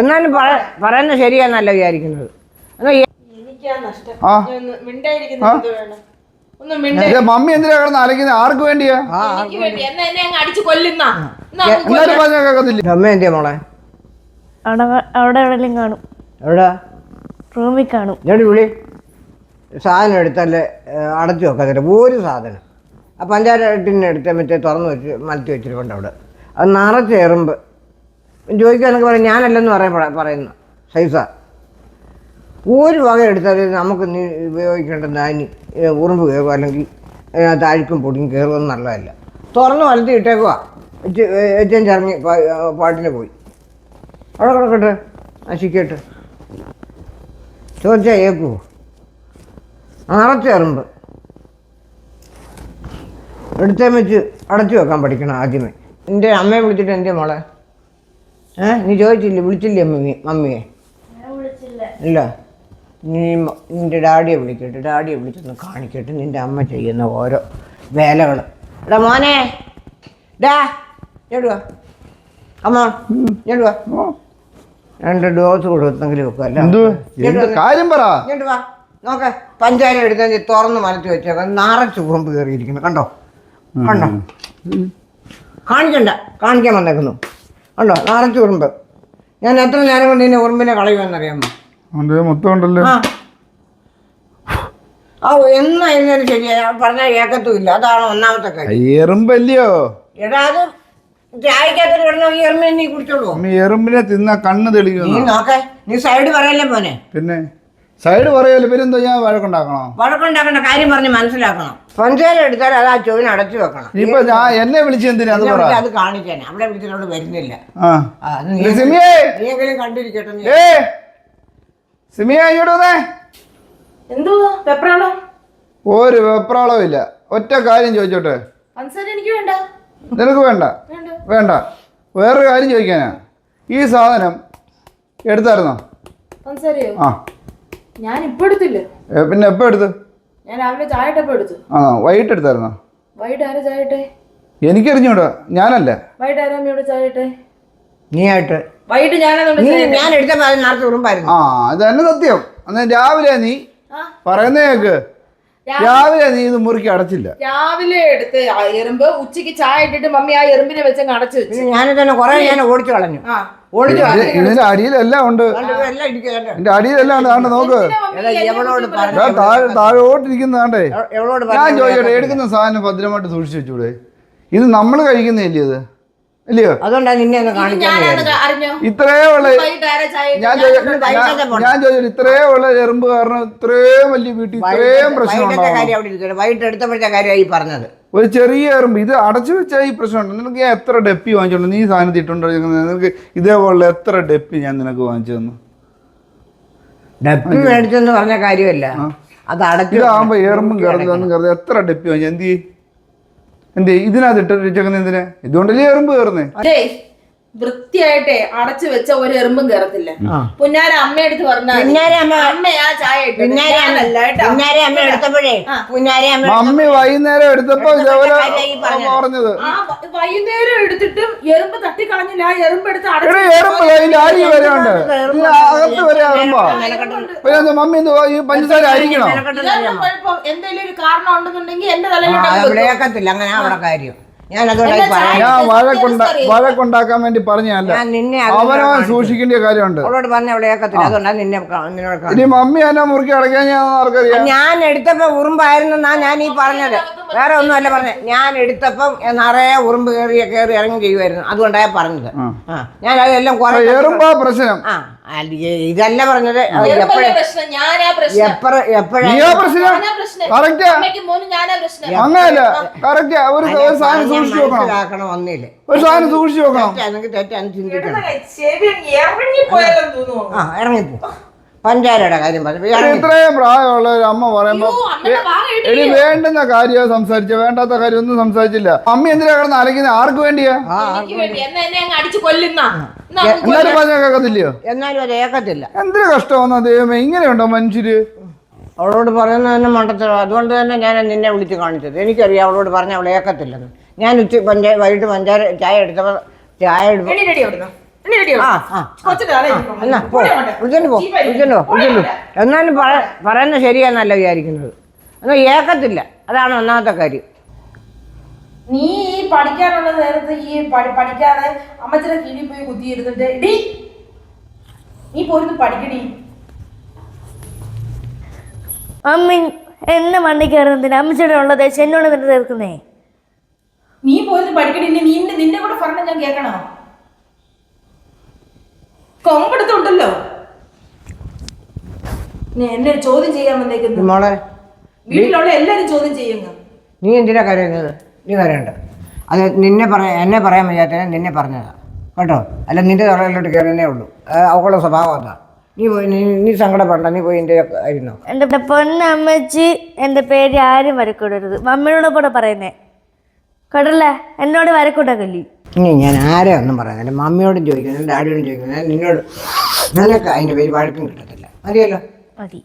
എന്നാലും പറയുന്നത് ശരിയാന്നല്ല വിചാരിക്കുന്നത്. മമ്മി എന്തിനാ കിടന്ന് അലക്കുന്നത് ആർക്ക് വേണ്ടിയാ? അമ്മ എന്തിയാ മോളെ? അവിടെ കാണും. എവിടെ? റൂമിൽ കാണും. ഞാൻ വിളി. സാധനം എടുത്തല്ലേ അടച്ചു വെക്കത്തില്ല ഒരു സാധനം. ആ പഞ്ചായത്തിന് എടുത്ത് മറ്റേ തുറന്ന് വെച്ച് മലത്തി വെച്ചിട്ടുണ്ട് അവിടെ. അത് നിറച്ച് എറുമ്പ്. ചോദിക്കാനൊക്കെ പറയും ഞാനല്ലെന്ന് പറയാൻ പറയുന്നു. സൈസാ. ഒരു വക എടുത്താൽ നമുക്ക് നീ ഉപയോഗിക്കേണ്ട നാനി ഉറുമ്പ് കയറുക അല്ലെങ്കിൽ അതിനകത്ത് അഴുക്കും പൊടിയും കയറുമെന്ന് നല്ലതല്ല. തുറന്ന് വലത്തി ഇട്ടേക്കുക ഏറ്റവും ചറങ്ങി പാട്ടിന് പോയി. അവിടെ കിടക്കട്ടെ. നശിക്കട്ടെ ചോദിച്ചാൽ ഏക്കുവോ നിറച്ചെറുമ്പ് എടുത്തേ വെച്ച് അടച്ചു വെക്കാൻ പഠിക്കണം ആദ്യമേ. എന്റെ അമ്മയെ വിളിച്ചിട്ട് എന്റെ മോളെ. ഏ നീ ചോദിച്ചില്ലേ വിളിച്ചില്ലേ മമ്മി മമ്മിയെ? ഇല്ല. നീ നിന്റെ ഡാഡിയെ വിളിക്കട്ടെ ഡാഡിയെ വിളിച്ചൊന്ന് കാണിക്കട്ടെ നിന്റെ അമ്മ ചെയ്യുന്ന ഓരോ വേലകൾ. എടാ മോനെ ഡാ ഞെടുവാ. അമ്മ ഞെടുവാ. രണ്ട് ഡോസ് കൊടുത്തെങ്കിലും വെക്കുക കാര്യം പറ. വാ നോക്ക പഞ്ചാര എടുത്ത് തുറന്ന് മനത്തി വെച്ചേക്കാം നാറച്ചു ഉറുമ്പ് കയറിയിരിക്കുന്നു. കണ്ടോ? കണ്ടോ? കാണിക്കണ്ട. കാണിക്കാൻ വന്നേക്കുന്നു. കണ്ടോ? നാലഞ്ച് ഉറുമ്പ്. ഞാൻ എത്ര നേരം കൊണ്ട് ഇതിന്റെ ഉറുമ്പിനെ കളയുമെന്നറിയാമോ? മൊത്തം ഉണ്ടല്ലോ. ആ. ആ എന്നായിരുന്നാലും ശരിയാ പറഞ്ഞാൽ കേൾക്കത്തുമില്ല അതാണ് ഒന്നാമത്തെ കാര്യം. എറുമ്പല്ലയോ? എടാ അത് ചായക്കകത്ത് കിടന്ന ഈ എറുമ്പിനെ നീ കുടിച്ചോളൂ എറുമ്പിനെ തിന്ന കണ്ണ് നീ തെളിക്കുന്നു നോക്കേ. നീ സൈഡ് പറയല്ലേ മോനെ? പിന്നെ? സൈഡ് പറയല്ലോ പിന്നെന്തോ ഞാൻ വഴക്കുണ്ടാക്കണോ? വഴക്കുണ്ടാക്കേണ്ട കാര്യം പറഞ്ഞ് മനസ്സിലാക്കണം. പഞ്ചാര എടുത്താൽ അത് ആ ചൊവിന് അടച്ചു വെക്കണം. ഇപ്പൊ ഞാൻ എന്നെ വിളിച്ച് എന്തിനാ അത് പറ. കാണിക്കാനെ അവിടെ വിളിച്ചിട്ട് വരുന്നില്ല. ആ. ആ, അത് നീ ഇത് സിമിയേ. നീയെങ്കിലും കണ്ടിരിക്കട്ടെ നീ. ഏ സിമിയ ഇങ്ങോട്ട് വന്നേ. എന്തുവാ പെപ്പറാണോ ഒരു വെപ്രാളവും ഇല്ല. ഒറ്റ കാര്യം ചോദിച്ചോട്ടെ. പഞ്ചസാര എനിക്ക് വേണ്ട. നിനക്ക് വേണ്ട? വേണ്ട. വേണ്ട. വേറൊരു കാര്യം ചോദിക്കാനാ. ഈ സാധനം എടുത്തായിരുന്നോ? പഞ്ചസാരയോ? ആ. ഞാൻ ഇപ്പൊ എടുത്തില്ല പിന്നെ എപ്പോ എടുത്തു? ഞാൻ രാവിലെ ചായ ഇട്ടപ്പോ എടുത്തു. ആ വൈകിട്ട് എടുത്തായിരുന്നോ വൈകിട്ട് ആരാ ചായ ഇട്ടേ എനിക്കറിഞ്ഞൂടാ ഞാനല്ല. വൈകിട്ട് ആരാ അമ്മയോട് ചായ ഇട്ടേ നീ ആയിട്ട് വൈകിട്ട് ഞാനതുകൊണ്ട് നീ ഞാൻ എടുത്ത നേരത്തെ ഉറുമ്പായിരുന്നു. ആ അതന്നെ തന്നെ സത്യം. അന്ന് രാവിലെ നീ പറയുന്ന കേക്ക്. രാവിലെ നീ ഇത് മുറുക്കി അടച്ചില്ല. രാവിലെ എടുത്ത് എറുമ്പ് ഉച്ചയ്ക്ക് ചായ ഇട്ടിട്ട് മമ്മി ആ എറുമ്പിനെ വെച്ചങ്ങ് അടച്ചു വെച്ചു. ഞാൻ തന്നെ കുറെ ഞാൻ ഓടിച്ചു കളഞ്ഞു. ആ. കളഞ്ഞു ഇതിന്റെ അടിയിലെല്ലാം ഉണ്ട്. ഇതിന്റെ അടിയിലെല്ലാം നോക്ക്? താഴെ ഞാൻ ചോദിച്ചോട്ടെ എടുക്കുന്ന സാധനം ഭദ്രമായിട്ട് സൂക്ഷിച്ചു വെച്ചൂടെ. ഇത് നമ്മൾ കഴിക്കുന്നതല്ലേ ഇത്? ഇല്ലയോ? അതുകൊണ്ടാണ് നിന്നെ ഒന്ന് കാണിക്കാൻ. ഇത്രേ ഉള്ള. ഞാൻ ഞാൻ ചോദിച്ചു ഇത്രേ ഉള്ള എറുമ്പ് കാരണം ഇത്രയും വലിയ വീട്ടിൽ ഇത്രയും പ്രശ്നം വൈകിട്ട് എടുത്തപ്പോഴത്തെ കാര്യമായി പറഞ്ഞത്. ഒരു ചെറിയ എറുമ്പ് ഇത് അടച്ചു വെച്ചാൽ ഈ പ്രശ്നമുണ്ട് നിനക്ക് ഞാൻ എത്ര ഡെപ്പി വാങ്ങിച്ചോളൂ നീ സാധനം ഇട്ടുണ്ടോ നിനക്ക് ഇതേപോലെ എത്ര ഡെപ്പി ഞാൻ നിനക്ക് വാങ്ങിച്ചു തന്നു? ഡെപ്പി മേടിച്ചെന്ന് പറഞ്ഞ കാര്യമല്ല. അത് അടച്ചു ഇതാകുമ്പോ എറുമ്പും കയറുന്നതൊന്നും കയറുന്നത് എത്ര ഡെപ്പി വാങ്ങിച്ചു? എന്ത് ചെയ്യ്? എന്ത്? ഇതിനകത്ത് ഇട്ട് വെച്ചേക്കുന്ന എന്തിനാ? ഇതുകൊണ്ടല്ലേ എറുമ്പ് കയറുന്നേ? അതേ വൃത്തിയായിട്ടെ അടച്ചു വെച്ച ഒരു എറുമ്പും കയറത്തില്ല. പുന്നാര അമ്മ എടുത്ത് പറഞ്ഞാൽ അമ്മ- വൈകുന്നേരം എടുത്തപ്പോ ഇതേപോലെ പറഞ്ഞത്. വൈകുന്നേരം എടുത്തിട്ടും എറുമ്പ് തട്ടിക്കളഞ്ഞില്ല. ആ എറുമ്പ് എടുത്ത് എറുമ്പ് പിന്നെ എന്താ മമ്മി എന്ത് ഈ പഞ്ചസാര അരിക്കണോ? എന്തെങ്കിലും ഒരു കാരണം ഉണ്ടെന്നുണ്ടെങ്കിൽ എന്റെ ആ, തലയിൽ അത് അങ്ങനെ അവിടെ കാര്യം. ഞാൻ വഴക്കുണ്ട വഴക്കുണ്ടാക്കാൻ വേണ്ടി പറഞ്ഞല്ല ഞാൻ നിന്നെ അവനവൻ സൂക്ഷിക്കേണ്ട കാര്യമുണ്ട്. അവളോട് പറഞ്ഞ അതുകൊണ്ടാണ് നിന്നെ കാ- നിന്നോട് കാണുന്നത്. ഇനി മമ്മി എന്നെ മുറുക്കി അടയ്ക്കാൻ ഞാൻ ആർക്കറിയാം? ഞാൻ എടുത്തപ്പോ ഉറുമ്പായിരുന്നാ ഞാൻ ഈ പറഞ്ഞത്. വേറെ ഒന്നും അല്ല പറഞ്ഞത്. ഞാൻ എടുത്തപ്പം നിറയെ ഉറുമ്പ് കയറി കയറി ഇറങ്ങി ചെയ്യുമായിരുന്നു. ഞാൻ പറഞ്ഞത്. ആ. ഞാൻ അതെല്ലാം കുറെ എറുമ്പാ പ്രശ്നം. ആ. അല്ല, ഇതല്ല പറഞ്ഞത്. എപ്പോഴും പ്രശ്നം. ഞാനാ പ്രശ്നം. എപ്പോഴും എപ്പോഴും നീയാ പ്രശ്നം? ഞാനാ പ്രശ്നം. കറക്റ്റാ. അമ്മയ്ക്ക് മോനും ഞാനാ പ്രശ്നം. അങ്ങനല്ല. കറക്റ്റ്. ഒരു ഒരു സാധനം സൂക്ഷിച്ചു നോക്കണം മനസ്സിലാക്കണം ഒന്നില്ല ഒരു സാധനം സൂക്ഷിച്ചു നോക്കണം തെറ്റാണെങ്കിൽ ചിന്തിക്കണം. ആ ഇറങ്ങിപ്പോ. പഞ്ചാരയുടെ കാര്യം പറഞ്ഞു. ഇറങ്ങി. ഇത്രയും പ്രായമുള്ള ഒരു അമ്മ പറയുമ്പോ ഇടില്ലയോ? വേണ്ടുന്ന കാര്യം സംസാരിച്ച വേണ്ടാത്ത കാര്യം ഒന്നും സംസാരിച്ചില്ല. അമ്മ എന്തിനാ കിടന്ന് അലക്കുന്നത് ആർക്ക് വേണ്ടിയാ? എന്നാലും പറഞ്ഞ കേക്കത്തില്ലയോ എന്നാലും അത് ഏക്കത്തില്ല എന്തൊരു കഷ്ടമാണെന്നാ ദൈവമേ ഇങ്ങനെയുണ്ടോ മനുഷ്യര്? അവളോട് പറയുന്നത് തന്നെ മണ്ടത്തോ അതുകൊണ്ട് തന്നെ ഞാൻ നിന്നെ വിളിച്ച് കാണിച്ചത്. എനിക്കറിയാം അവളോട് പറഞ്ഞ അവൾ ഏക്കത്തില്ലെന്ന് ഞാൻ ഉച്ച പഞ്ചായ വൈകിട്ട് പഞ്ചാര ചായ എടുത്തപ്പോൾ ചായ എന്നാ പോ വിളിച്ചോണ്ട് പോ വിളിച്ചോണ്ട് പോ വിളിച്ചോണ്ട് പോ. എന്നാലും പറ പറയുന്നത് ശരിയാന്നല്ല വിചാരിക്കുന്നത്. എന്നാൽ ഏക്കത്തില്ല. അതാണ് ഒന്നാമത്തെ കാര്യം. നീ ഈ പഠിക്കാനുള്ള നേരത്ത് ഈ പഠിക്കാതെ അമ്മച്ചനെ കീഴിൽ പോയി കുത്തിയിരുന്നിട്ട് ഡി നീ പോയിരുന്നു പഠിക്കടി. അമ്മ എന്നെ മണ്ടി കയറുന്നതിന് ഉള്ളത് ഉള്ള ദേശം എന്നോട് തന്നെ തീർക്കുന്നേ? പോയിരുന്നു പഠിക്കടി ഇനി നിന്റെ നിന്റെ കൂടെ പറഞ്ഞ ഞാൻ കേൾക്കണോ? കൊമ്പെടുത്തുണ്ടല്ലോ. എന്നെ ചോദ്യം ചെയ്യാൻ വന്നേക്കുന്നു. മോളെ വീട്ടിലുള്ള എല്ലാരും ചോദ്യം ചെയ്യുന്നു. നീ എന്തിനാ കരയുന്നത് നീ കരയണ്ട അത് നിന്നെ പറയാ എന്നെ പറയാൻ വയ്യാത്തതിനെ നിന്നെ പറഞ്ഞതാ. കേട്ടോ? അല്ല നിന്റെ തറയിലോട്ട് കയറുന്നേ ഉള്ളൂ. അവളുടെ സ്വഭാവം അതാ. നീ പോയി നീ നീ സങ്കടപ്പെടണ്ട. നീ പോയി എന്റെ ആയിരുന്നോ? എന്റെ പൊന്നമ്മച്ചി എന്റെ പേര് ആരും വരക്കൂടരുത്. മമ്മിയോട് കൂടെ പറയുന്നേ. കേട്ടല്ലേ എന്നോട് വരക്കൂട്ടക്കല്ലി കല്ലി ഞാൻ ആരെ ഒന്നും പറയാം എന്റെ മമ്മിയോടും ചോദിക്കുന്നത് എന്റെ ഡാഡിയോടും ചോദിക്കുന്നത് നിന്നോട് നിനക്ക് അതിന്റെ പേര് വഴക്കും കിട്ടത്തില്ല. അറിയാലോ മതി.